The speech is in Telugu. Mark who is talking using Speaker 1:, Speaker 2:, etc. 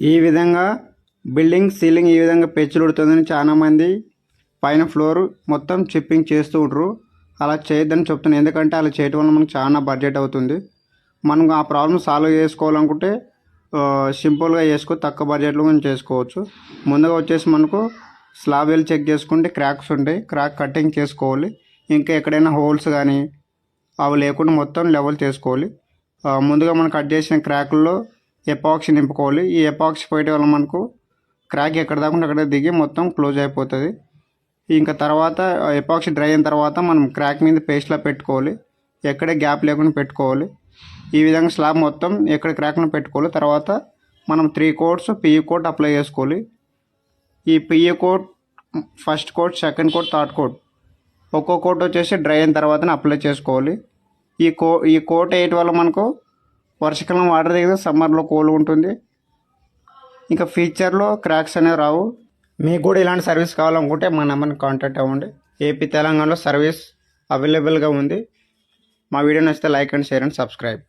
Speaker 1: ఈ విధంగా బిల్డింగ్ సీలింగ్ ఈ విధంగా పెచ్చులుడుతుందని చాలామంది పైన ఫ్లోర్ మొత్తం చిప్పింగ్ చేస్తూ ఉంటారు అలా చేయొద్దని చెప్తున్నాను ఎందుకంటే అలా చేయటం వల్ల మనకు చాలా బడ్జెట్ అవుతుంది. మనం ఆ ప్రాబ్లమ్ సాల్వ్ చేసుకోవాలనుకుంటే సింపుల్గా చేసుకో తక్కువ బడ్జెట్లో మనం చేసుకోవచ్చు. ముందుగా వచ్చేసి మనకు స్లాబ్ వెళ్ళి చెక్ చేసుకుంటే క్రాక్స్ ఉంటాయి క్రాక్ కటింగ్ చేసుకోవాలి. ఇంకా ఎక్కడైనా హోల్స్ కానీ అవి లేకుండా మొత్తం లెవెల్ చేసుకోవాలి. ముందుగా మనం కట్ చేసిన క్రాకుల్లో ఎపాక్సీ నింపుకోవాలి. ఈ ఎపాక్సీ పోయటం వల్ల మనకు క్రాక్ ఎక్కడ దాకా అక్కడ దిగి మొత్తం క్లోజ్ అయిపోతుంది. ఇంకా తర్వాత ఎపాక్సీ డ్రై అయిన తర్వాత మనం క్రాక్ మీద పేస్ట్లా పెట్టుకోవాలి. ఎక్కడే గ్యాప్ లేకుండా పెట్టుకోవాలి. ఈ విధంగా స్లాబ్ మొత్తం ఎక్కడ క్రాక్ను పెట్టుకోవాలి. తర్వాత మనం three coats PE coat apply చేసుకోవాలి. ఈ PE coat first coat second coat third coat ఒక్కో కోట్ వచ్చేసి డ్రై అయిన తర్వాత అప్లై చేసుకోవాలి. ఈ కో ఈ కోట్ వేయటం వల్ల మనకు వర్షకాలం వాటర్ దిగదు సమ్మర్లో కూల్ ఉంటుంది. ఇంకా ఫ్యూచర్లో క్రాక్స్ అనేవి రావు. మీకు కూడా ఇలాంటి సర్వీస్ కావాలనుకుంటే మా నెంబర్ని కాంటాక్ట్ అవ్వండి. ఏపీ తెలంగాణలో సర్వీస్ అవైలబుల్గా ఉంది. మా వీడియో నచ్చితే like and share and subscribe.